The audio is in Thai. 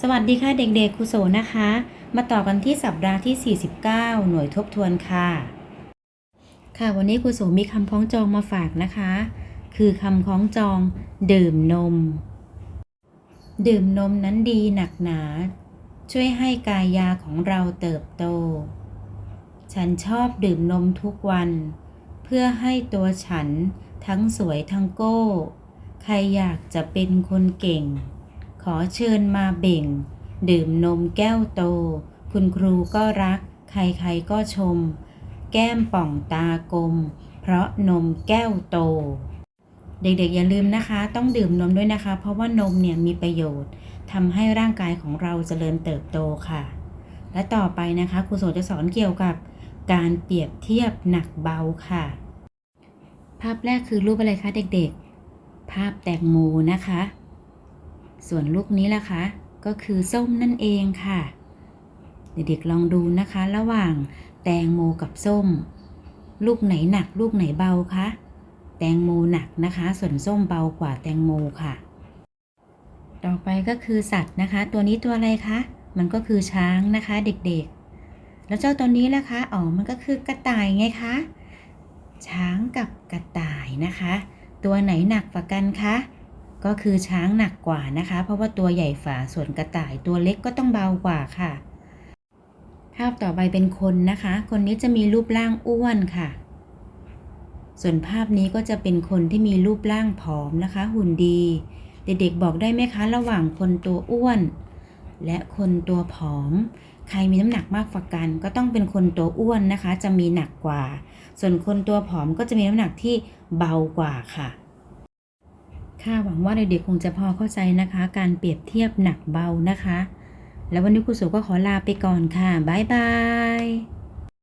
สวัสดีค่ะเด็กๆครูโสนะคะ มาต่อกันที่สัปดาห์ที่ 49 หน่วยทบทวนค่ะ ค่ะวันนี้ครูโสมีคำคล้องจองมาฝากนะคะ คือคำคล้องจองดื่มนม ดื่มนมนั้นดีหนักหนา ช่วยให้กายยาของเราเติบโต ฉันชอบดื่มนมทุกวัน เพื่อให้ตัวฉันทั้งสวยทั้งโก้ ใครอยากจะเป็นคนเก่ง ขอเชิญมาเบ่ง ดื่มนมแก้วโต คุณครูก็รัก ใครๆก็ชม แก้มป่องตากลม เพราะนมแก้วโต เด็กๆอย่าลืมนะคะ ต้องดื่มนมด้วยนะคะ เพราะว่านมเนี่ยมีประโยชน์ทำให้ร่างกายของเราเจริญเติบโตค่ะ และต่อไปนะคะครูโสจะสอนเกี่ยวกับการเปรียบเทียบหนักเบาค่ะ ภาพแรกคือรูปอะไรคะเด็กๆ ภาพแตงโมนะคะ ส่วนลูกนี้ล่ะคะ ก็คือส้มนั่นเองค่ะ เด็กๆลองดูนะคะ ระหว่างแตงโมกับส้ม ลูกไหนหนักลูกไหนเบาคะแตงโมหนักนะคะ ส่วนส้มเบากว่าแตงโมค่ะ ต่อไปก็คือสัตว์นะคะ ตัวนี้ตัวอะไรคะ มันก็คือช้างนะคะเด็กๆ แล้วเจ้าตัวนี้ล่ะคะ อ๋อ มันก็คือกระต่ายไงคะ ช้างกับกระต่ายนะคะ ตัวไหนหนักกว่ากันคะ ก็คือช้างหนักกว่านะคะ เพราะว่าตัวใหญ่ฝ่าส่วนกระต่ายตัวเล็กก็ต้องเบากว่าค่ะ ภาพต่อไปเป็นคนนะคะ คนนี้จะมีรูปร่างอ้วนค่ะ ส่วนภาพนี้ก็จะเป็นคนที่มีรูปร่างผอมนะคะ หุ่นดี เด็กๆบอกได้ไหมคะ ระหว่างคนตัวอ้วน และคนตัวผอม ใครมีน้ำหนักมากกว่ากัน ก็ต้องเป็นคนตัวอ้วนนะคะ จะมีหนักกว่า ส่วนคนตัวผอมก็จะมีน้ำหนักที่เบากว่าค่ะ ค่ะหวังว่าเด็กๆคงจะพอเข้าใจนะคะ การเปรียบเทียบหนักเบานะคะ แล้ววันนี้ครูสุก็ขอลาไปก่อนค่ะ บ๊ายบาย